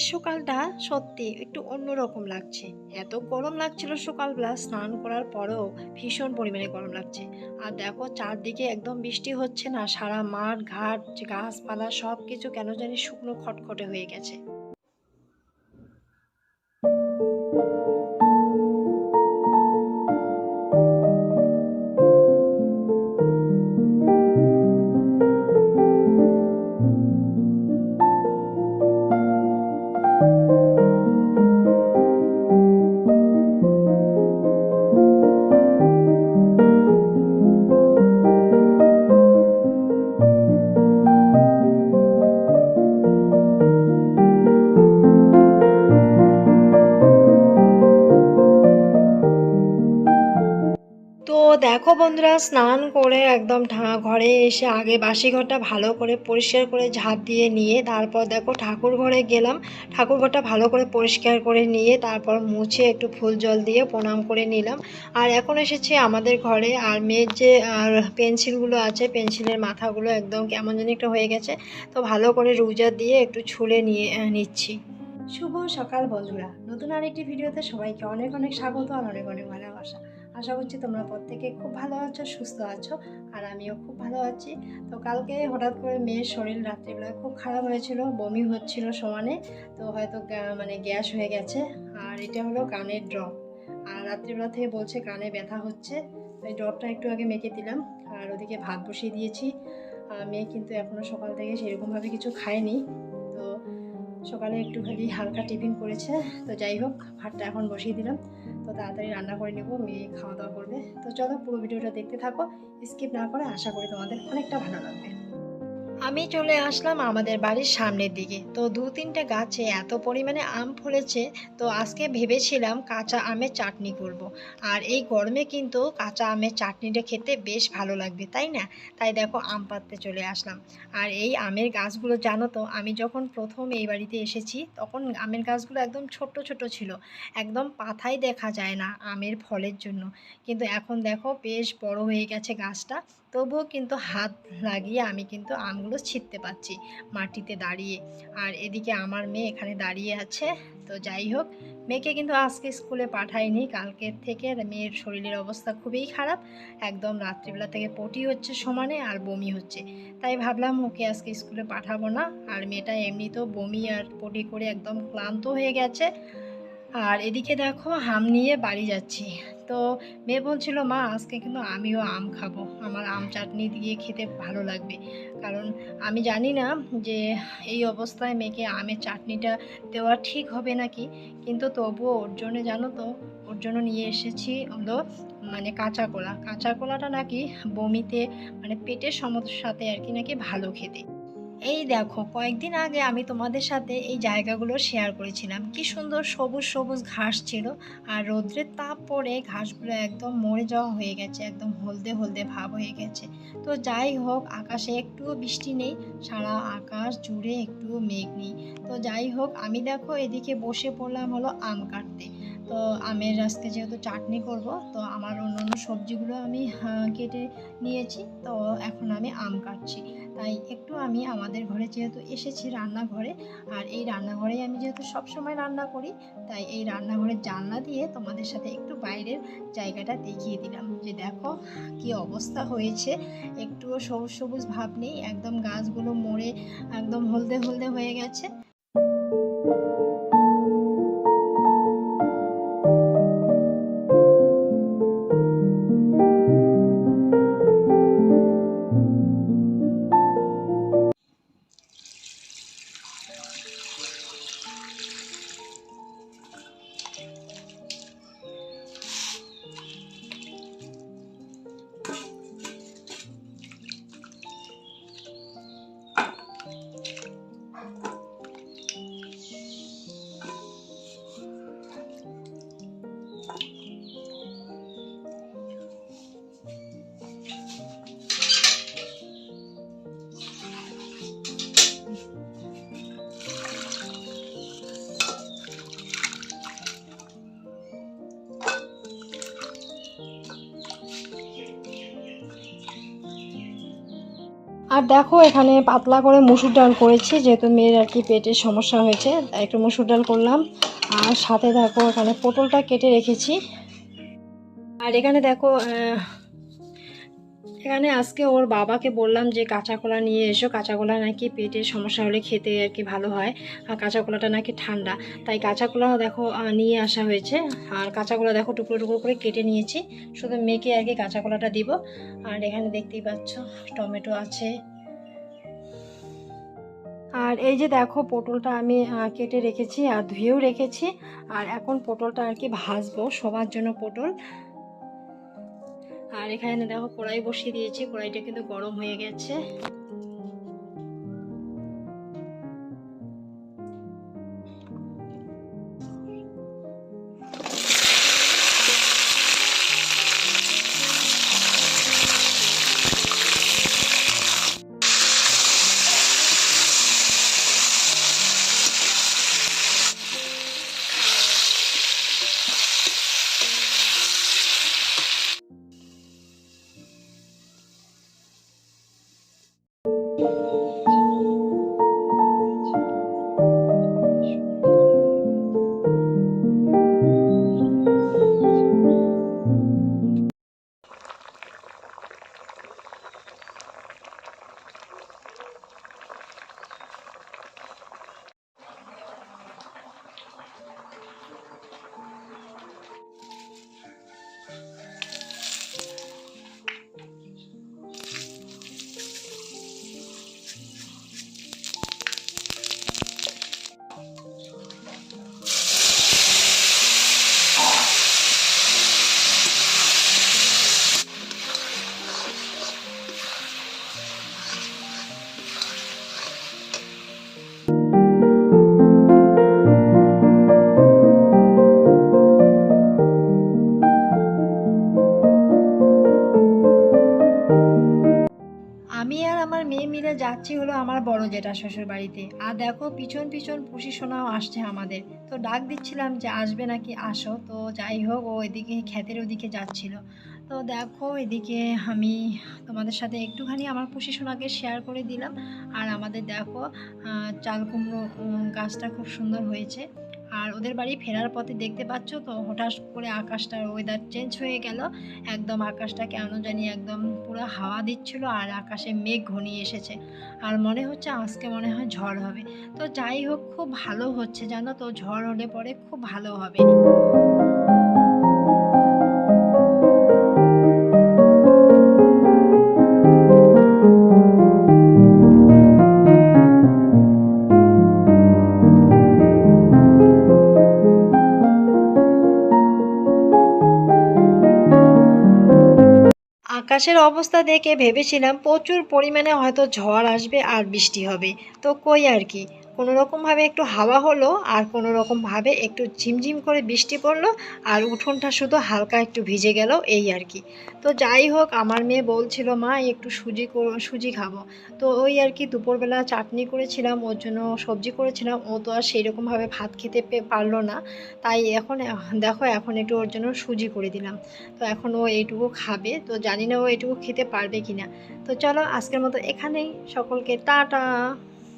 আজকের সকালটা সত্যি একটু অন্যরকম লাগছে। এত গরম লাগছিল সকালবেলা, স্নান করার পরেও ভীষণ পরিমাণে গরম লাগছে। আর দেখো চারদিকে একদম বৃষ্টি হচ্ছে না, সারা মাঠ, ঘাট, গাছপালা সব কিছু কেন জানি শুকনো খটখটে হয়ে গেছে। দেখো বন্ধুরা, স্নান করে একদম ঘরে এসে আগে বাসি ঘরটা ভালো করে পরিষ্কার করে ঝাঁপ দিয়ে নিয়ে, তারপর দেখো ঠাকুর ঘরে গেলাম। ঠাকুর ঘরটা ভালো করে পরিষ্কার করে নিয়ে, তারপর মুছে একটু ফুল জল দিয়ে প্রণাম করে নিলাম। আর এখন এসেছি আমাদের ঘরে, আর মেয়ের যে, আর পেন্সিলগুলো আছে, পেন্সিলের মাথাগুলো একদম কেমন যেন একটা হয়ে গেছে। তো ভালো করে রুজা দিয়ে একটু ছুলে নিয়ে নিচ্ছি। শুভ সকাল বন্ধুরা। নতুন আরেকটি ভিডিওতে সবাইকে অনেক অনেক স্বাগত আর অনেক অনেক ভালোবাসা। আশা করছি তোমরা প্রত্যেকে খুব ভালো আছো, সুস্থ আছো, আর আমিও খুব ভালো আছি। তো কালকে হঠাৎ করে মেয়ের শরীর রাত্রিবেলায় খুব খারাপ হয়েছিল, বমি হচ্ছিল সমানে, তো হয়তো মানে গ্যাস হয়ে গেছে। আর এটা হলো কানের ড্রপ আর রাত্রিবেলা থেকে বলছে কানে ব্যথা হচ্ছে এই ড্রপটা একটু আগে মেখে দিলাম, আর ওদিকে ভাত বসিয়ে দিয়েছি। মেয়ে কিন্তু এখনও সকাল থেকে সেরকমভাবে কিছু খায়নি। সকালে একটুখানি হালকা টিফিন করেছে, তো যাই হোক, ভাতটা এখন বসিয়ে দিলাম। তো তাড়াতাড়ি রান্না করে নেব, মেয়ে খাওয়া দাওয়া করবে। তো চলো পুরো ভিডিওটা দেখতে থাকো, স্কিপ না করে আশা করি তোমাদের অনেকটা ভালো লাগবে। আমি চলে আসলাম আমাদের বাড়ির সামনের দিকে। তো দু তিনটে গাছে এত পরিমাণে আম ফলেছে, তো আজকে ভেবেছিলাম কাঁচা আমের চাটনি করব। আর এই গরমে কিন্তু কাঁচা আমের চাটনিটা খেতে বেশ ভালো লাগবে, তাই না? তাই দেখো আম পাততে চলে আসলাম। আর এই আমের গাছগুলো জানো তো, আমি যখন প্রথম এই বাড়িতে এসেছি, তখন আমের গাছগুলো একদম ছোট্ট ছোট ছিল। একদম পাতাই দেখা যায় না আমের ফলের জন্য। কিন্তু এখন দেখো বেশ বড় হয়ে গেছে গাছটা। তবুও কিন্তু হাত লাগিয়ে আমি কিন্তু আমগুলো ছিঁড়তে পারছি মাটিতে দাঁড়িয়ে। আর এদিকে আমার মেয়ে এখানে দাঁড়িয়ে আছে। তো যাই হোক, মেয়েকে কিন্তু আজকে স্কুলে পাঠাইনি। কালকের থেকে মেয়ের শরীরের অবস্থা খুবই খারাপ। একদম রাত্রিবেলা থেকে পটি হচ্ছে সমানে আর বমি হচ্ছে। তাই ভাবলাম ওকে আজকে স্কুলে পাঠাবো না। আর মেয়েটা এমনিতেও বমি আর পটি করে একদম ক্লান্ত হয়ে গেছে। আর এদিকে দেখো আম নিয়ে বাড়ি যাচ্ছি। তো মেয়ে বলছিল, মা, আজকে কিন্তু আমিও আম খাব। আমার আম চাটনি দিয়ে খেতে ভালো লাগবে। কারণ আমি জানি না যে এই অবস্থায় মেয়েকে আমের চাটনিটা দেওয়া ঠিক হবে নাকি, কিন্তু তবুও ওর জন্য জানো তো, ওর জন্য নিয়ে এসেছি হলো মানে কাঁচা কলা। কাঁচা কলাটা নাকি বমিতে মানে পেটের সমস্যাতে আর কি নাকি ভালো খেতে। এই দেখো, কয়েকদিন আগে আমি তোমাদের সাথে এই জায়গাগুলো শেয়ার করেছিলাম। কি সুন্দর সবুজ সবুজ ঘাস ছিল আর রৌদ্রের তাপ পড়ে ঘাসগুলো একদম মরে যাওয়া হয়ে গেছে, একদম হলদে হলদে ভাব হয়ে গেছে। তো যাই হোক, আকাশে একটুও বৃষ্টি নেই, সারা আকাশ জুড়ে একটুও মেঘ নেই। তো যাই হোক, আমি দেখো এদিকে বসে পড়লাম হলো আম কাটতে। তো আমের আজকে যেহেতু চাটনি করব, তো আমার অন্য অন্য সবজিগুলো আমি কেটে নিয়েছি। তো এখন আমি আম কাটছি। তাই একটু আমি আমাদের ঘরে যেহেতু এসেছি রান্নাঘরে, আর এই রান্নাঘরেই আমি যেহেতু সবসময় রান্না করি, তাই এই রান্নাঘরের জানলা দিয়ে তোমাদের সাথে একটু বাইরের জায়গাটা দেখিয়ে দিলাম। যে দেখো কি অবস্থা হয়েছে, একটুও সবুজ সবুজ ভাব নেই, একদম গাছগুলো মরে একদম হলদে হলদে হয়ে গেছে। আর দেখো, এখানে পাতলা করে মুসুর ডাল করেছি, যেহেতু মেয়ের আর কি পেটের সমস্যা হয়েছে একটু মুসুর ডাল করলাম। আর সাথে দেখো, এখানে পটলটা কেটে রেখেছি। আর এখানে দেখো এখানে আজকে ওর বাবাকে বললাম যে কাঁচা কলা নিয়ে এসো। কাঁচা কলা নাকি পেটের সমস্যা হলে খেতে আর কি ভালো হয়। আর কাঁচা কলাটা নাকি ঠান্ডা। তাই কাঁচা কলা দেখো নিয়ে আসা হয়েছে। আর কাঁচা কলা দেখো, টুকরো টুকরো করে কেটে নিয়েছি। শুধু মেয়েকে আর কি কাঁচা কলাটা দিব। আর এখানে দেখতেই পাচ্ছ, টমেটো আছে। আর এই যে দেখো, পটলটা আমি কেটে রেখেছি আর ধুয়েও রেখেছি। আর এখন পটলটা আর কি ভাজবো সবার জন্য পটল। আর এখানে দেখো কড়াই বসিয়ে দিয়েছি কড়াইটা কিন্তু গরম হয়ে গেছে। আমার বড় যেটা শ্বশুর বাড়িতে। আর দেখো, পিছন পিছন পুষি সোনাও আসছে আমাদের। তো ডাক দিচ্ছিলাম যে আসবে নাকি? আসো। তো যাই হোক, ও এদিকে ক্ষেতের ওদিকে যাচ্ছিল। তো দেখো, এদিকে আমি তোমাদের সাথে একটুখানি আমার পুষি সোনাকে শেয়ার করে দিলাম। আর আমাদের দেখো চাল কুমড়ো গাছটা খুব সুন্দর হয়েছে। আর ওদের বাড়ি ফেরার পথে দেখতে পাচ্ছ তো, হঠাৎ করে আকাশটার ওয়েদার চেঞ্জ হয়ে গেল। একদম আকাশটা কেন জানি একদম পুরো হাওয়া দিচ্ছিল আর আকাশে মেঘ ঘনিয়ে এসেছে। আর মনে হচ্ছে আজকে মনে হয় ঝড় হবে। তো যাই হোক, খুব ভালো হচ্ছে জানো তো, ঝড় হলে পরে খুব ভালো হবে। আকাশের অবস্থা দেখে ভেবেছিলাম প্রচুর পরিমাণে হয়তো ঝড় আসবে আর বৃষ্টি হবে। তো কই আর কি? কোনো রকমভাবে একটু হাওয়া হলো আর কোনো রকমভাবে একটু ঝিমঝিম করে বৃষ্টি পড়ল আর উঠোনটা শুধু হালকা একটু ভিজে গেল এই আর কি। তো যাই হোক, আমার মেয়ে বলছিল, মা একটু সুজি সুজি খাব। তো ওই আর কি দুপুরবেলা চাটনি করেছিলাম, ওর জন্য সবজি করেছিলাম। ও তো আর সেই রকমভাবে ভাত খেতে পারল না। তাই এখন, দেখো, এখন একটু ওর জন্য সুজি করে দিলাম। তো এখন ও এইটুকু খাবে। তো জানি না ও এইটুকু খেতে পারবে কিনা। তো চলো, আজকের মতো এখানেই। সকলকে টাটা!